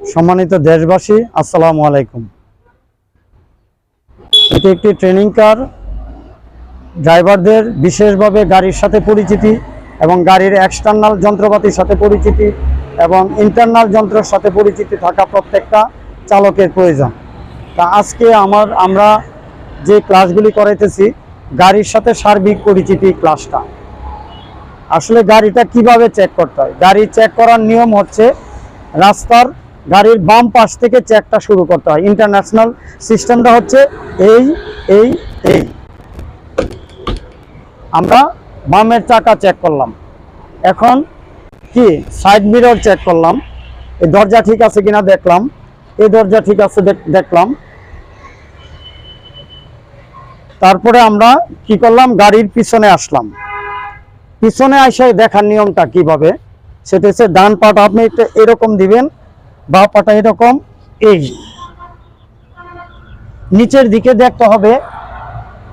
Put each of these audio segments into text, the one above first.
সম্মানিত দেশবাসী, আসসালামু আলাইকুম। এটি একটি ট্রেনিং কার। ড্রাইভারদের বিশেষভাবে গাড়ির সাথে পরিচিতি এবং গাড়ির এক্সটার্নাল যন্ত্রপাতির সাথে পরিচিতি এবং ইন্টারনাল যন্ত্রের সাথে পরিচিতি থাকা প্রত্যেকটা চালকের প্রয়োজন। তা আজকে আমার, আমরা যে ক্লাসগুলি করাইতেছি, গাড়ির সাথে সার্বিক পরিচিতি ক্লাসটা। আসলে গাড়িটা কীভাবে চেক করতে হয়? গাড়ি চেক করার নিয়ম হচ্ছে রাস্তার গাড়ির বাম পাশ থেকে চেকটা শুরু করতে হয়। ইন্টারন্যাশনাল সিস্টেমটা হচ্ছে এই এই এই। আমরা বামের চাকা চেক করলাম। এখন কি? সাইড মিরর চেক করলাম। এই দরজা ঠিক আছে কিনা দেখলাম। এই দরজা ঠিক আছে দেখলাম। তারপরে আমরা কি করলাম? গাড়ির পিছনে আসলাম। পিছনে আসে দেখার নিয়মটা কীভাবে? সেটা হচ্ছে ডান পাটা, আপনি এরকম দিবেন। বা পাটা এরকম, এই। নিচের দিকে দেখতে হবে,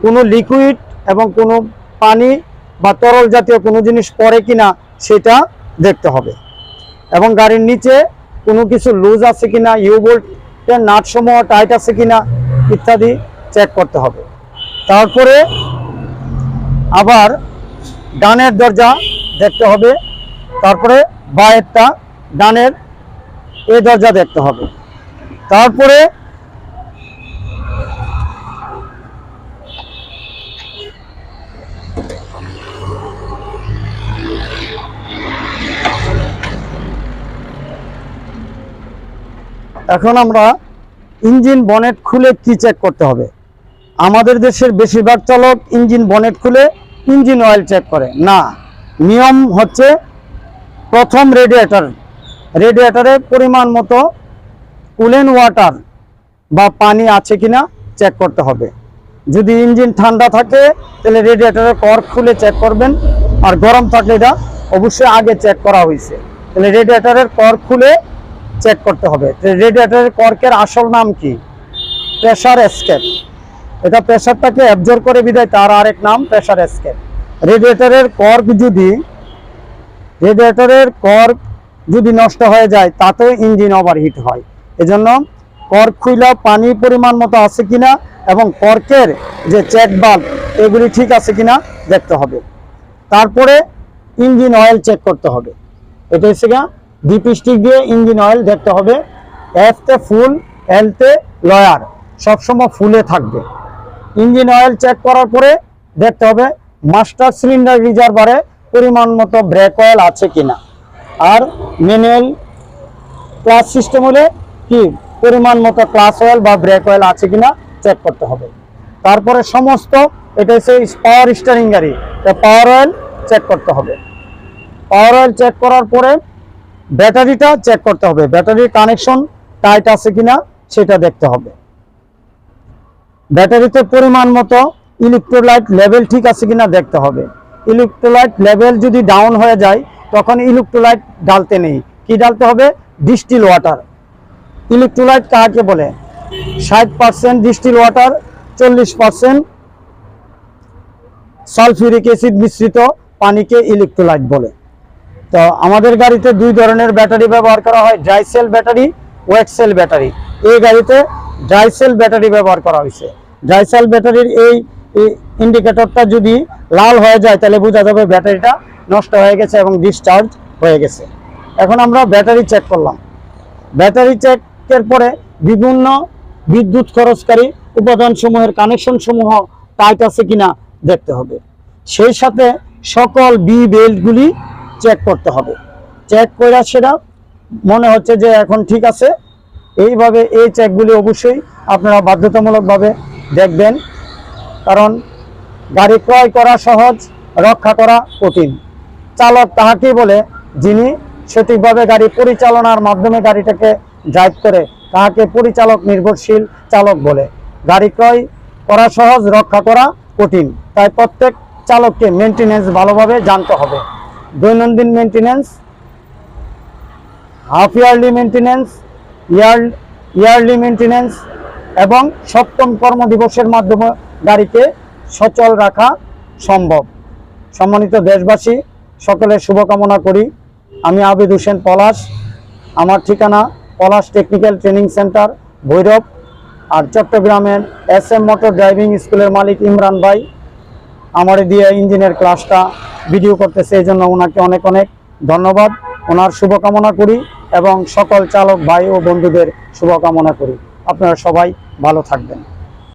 কোনো লিকুইড এবং কোনো পানি বা তরল জাতীয় কোনো জিনিস পড়ে কিনা সেটা দেখতে হবে। এবং গাড়ির নিচে কোনো কিছু লুজ আছে কিনা ইউবোল্টের নাটসমূহ টাইট আছে কিনা ইত্যাদি চেক করতে হবে। তারপরে আবার ডানের দরজা দেখতে হবে, তারপরে বায়েরটা ডানের এই দরজা দেখতে হবে। তারপরে এখন আমরা ইঞ্জিন বনেট খুলে কি চেক করতে হবে? আমাদের দেশের বেশিরভাগ চালক ইঞ্জিন বনেট খুলে ইঞ্জিন অয়েল চেক করে। না, নিয়ম হচ্ছে প্রথম রেডিয়েটর রেডিয়েটরে পরিমাণ মতো কুলেন ওয়াটার বা পানি আছে কিনা চেক করতে হবে। যদি ইঞ্জিন ঠান্ডা থাকে, তাহলে রেডিয়েটারের কর খুলে চেক করবেন। আর গরম থাকলে এটা অবশ্যই আগে চেক করা হয়েছে। তাহলে রেডিয়েটরের কর খুলে চেক করতে হবে। রেডিয়েটরের কর্কের আসল নাম কি? প্রেশার এসকেপ এটা প্রেশারটাকে অ্যাবজর্ব করে বিদায়, তার আরেক নাম প্রেশার এসকেপ রেডিয়েটরের কর্ক যদি রেডিয়েটরের কর্ক যদি নষ্ট হয়ে যায়, তাতেও ইঞ্জিন ওভারহিট হয়। এজন্য কর্ক খুইলা পানি পরিমাণ মতো আছে কিনা এবং কর্কের যে চেক বাল্ব এগুলি ঠিক আছে কিনা দেখতে হবে। তারপরে ইঞ্জিন অয়েল চেক করতে হবে। এটা হচ্ছে গা ডিপিস্টিক দিয়ে ইঞ্জিন অয়েল দেখতে হবে। এফতে ফুল এলতে লয়ার সবসময় ফুলে থাকবে। ইঞ্জিন অয়েল চেক করার পরে দেখতে হবে মাস্টার সিলিন্ডার রিজার্ভারে পরিমাণ মতো ব্রেক অয়েল আছে কিনা। আর ম্যানুয়াল ক্লাস সিস্টেম হলে কি পরিমাণ মতো ক্লাস অয়েল বা ব্রেক অয়েল আছে কিনা চেক করতে হবে। তারপরে সমস্ত, এটা হচ্ছে পাওয়ার স্টারিং গাড়ি পাওয়ার অয়েল চেক করতে হবে। পাওয়ার অয়েল চেক করার পরে ব্যাটারিটা চেক করতে হবে। ব্যাটারির কানেকশন টাইট আছে কিনা সেটা দেখতে হবে। ব্যাটারিতে পরিমাণ মতো ইলেকট্রোলাইট লেভেল ঠিক আছে কিনা দেখতে হবে। ইলেকট্রোলাইট লেভেল যদি ডাউন হয়ে যায় তখন ইলেকট্রোলাইট ডালতে নেই। কি ডালতে হবে? Distil water. ইলেকট্রোলাইট কাকে বলে? ষাট পার্সেন্ট ডিস্টিল ওয়াটার, চল্লিশ পার্সেন্ট সালফিউরিক অ্যাসিড মিশ্রিত পানিকে ইলেকট্রোলাইট বলে। তো আমাদের গাড়িতে দুই ধরনের ব্যাটারি ব্যবহার করা হয়, dry cell battery wet cell battery. এই গাড়িতে ড্রাই সেল ব্যাটারি ব্যবহার করা হয়েছে। ড্রাই সেল ব্যাটারির এই ইন্ডিকেটরটা যদি লাল হয়ে যায়, তাহলে বোঝা যাবে ব্যাটারিটা নষ্ট হয়ে গেছে এবং ডিসচার্জ হয়ে গেছে। এখন আমরা ব্যাটারি চেক করলাম। ব্যাটারি চেকের পরে বিভিন্ন বিদ্যুৎ খরচকারী উপাদানসমূহের কানেকশন সমূহ টাইট আছে কিনা দেখতে হবে। সেই সাথে সকল বি বেল্টগুলি চেক করতে হবে। চেক করে সেটা মনে হচ্ছে যে এখন ঠিক আছে। এইভাবে এই চেকগুলি অবশ্যই আপনারা বাধ্যতামূলকভাবে দেখবেন। কারণ গাড়ি ক্রয় করা সহজ, রক্ষা করা কঠিন। চালক তাহাকেই বলে, যিনি সঠিকভাবে গাড়ি পরিচালনার মাধ্যমে গাড়িটাকে ড্রাইভ করে, তাহাকে পরিচালক নির্ভরশীল চালক বলে। গাড়ি ক্রয় করা সহজ, রক্ষা করা কঠিন। তাই প্রত্যেক চালককে মেনটেনেন্স ভালোভাবে জানতে হবে। দৈনন্দিন maintenance half yearly maintenance year yearly maintenance এবং সপ্তম কর্মদিবসের মাধ্যমে গাড়িকে সচল রাখা সম্ভব। সম্মানিত দেশবাসী সকলের শুভকামনা করি। আমি আবিদ হোসেন পলাশ, আমার ঠিকানা Palash technical training centre, Bhairab, আর চট্টগ্রামের এস এম মোটর ড্রাইভিং স্কুলের মালিক ইমরান ভাই। আমার দিয়ে ইঞ্জিনের ক্লাসটা ভিডিও করতেছে এই জন্য ওনাকে অনেক অনেক ধন্যবাদ। ওনার শুভকামনা করি এবং সকল চালক ভাই ও বন্ধুদের শুভকামনা করি। আপনারা সবাই ভালো থাকবেন।